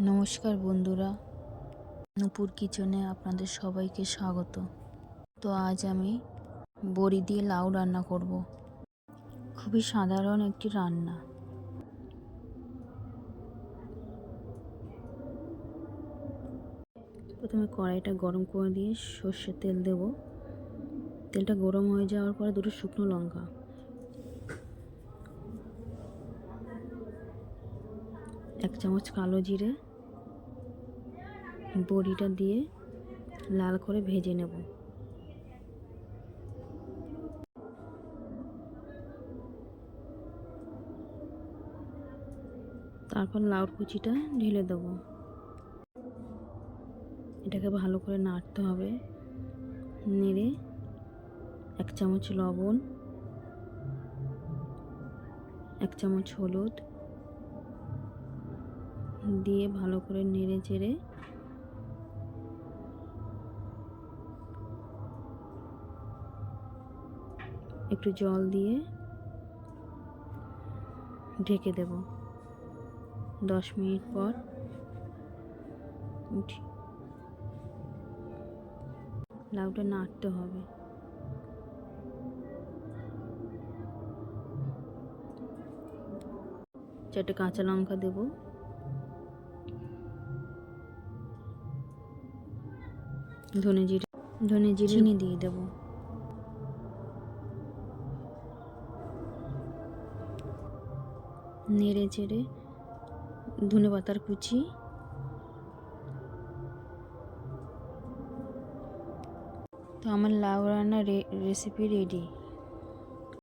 নমস্কার বন্ধুরা। নূপুর কিচেনে আপনাদের সবাইকে স্বাগত। তো আজ আমি বড়ি দিয়ে লাউ রান্না করব। খুবই সাধারণ একটি রান্না। প্রথমে কড়াইটা গরম করে দিয়ে সর্ষের তেল দেব। তেলটা গরম হয়ে যাওয়ার পরে দুটো শুকনো লঙ্কা। এক চামচ কালো জিরে বড়িটা দিয়ে লাল করে ভেজে নেব। তারপর লাউর কুচিটা ঢেলে দেব। এটাকে ভালো করে নাড়তে হবে। নেড়ে এক চামচ লবণ, এক চামচ হলুদ দিয়ে ভালো করে নেড়ে চেড়ে একটু জল দিয়ে ঢেকে দেব। দশ মিনিট পর উঠি। লাউটা নাড়তে হবে। চারটে কাঁচা লঙ্কা দেবো। ধনে জিরে ধনে জিরে দিয়ে দেবো। নেড়ে চেড়ে ধনে পাতার কুচি। তো আমার লাউ রান্নার রেসিপি রেডি